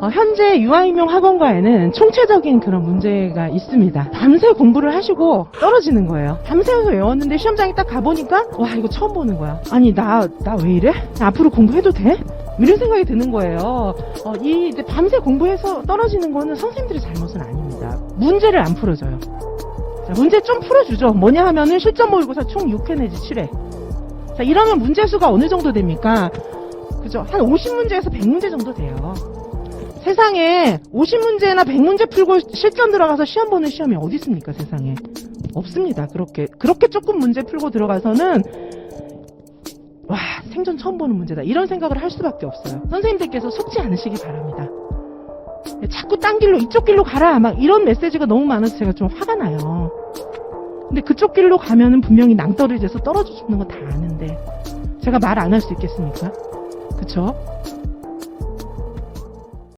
어, 현재 유아임용 학원과에는 총체적인 그런 문제가 있습니다. 밤새 공부를 하시고 떨어지는 거예요. 밤새서 외웠는데 시험장에 딱 가보니까 와 이거 처음 보는 거야. 아니 나 나 왜 이래? 앞으로 공부해도 돼? 이런 생각이 드는 거예요. 어, 이 밤새 공부해서 떨어지는 거는 선생님들의 잘못은 아닙니다. 문제를 안 풀어줘요. 자, 문제 좀 풀어주죠. 뭐냐 하면은 실전 모의고사 총 6회 내지 7회. 자, 이러면 문제 수가 어느 정도 됩니까? 그죠? 한 50문제에서 100문제 정도 돼요. 세상에 50문제나 100문제 풀고 실전 들어가서 시험 보는 시험이 어디 있습니까, 세상에? 없습니다. 그렇게 그렇게 조금 문제 풀고 들어가서는 와, 생전 처음 보는 문제다. 이런 생각을 할 수밖에 없어요. 선생님들께서 속지 않으시기 바랍니다. 자꾸 딴 길로 이쪽 길로 가라 막 이런 메시지가 너무 많아서 제가 좀 화가 나요. 근데 그쪽 길로 가면은 분명히 낭떠러지에서 떨어져 죽는 거 다 아는데 제가 말 안 할 수 있겠습니까? 그쵸?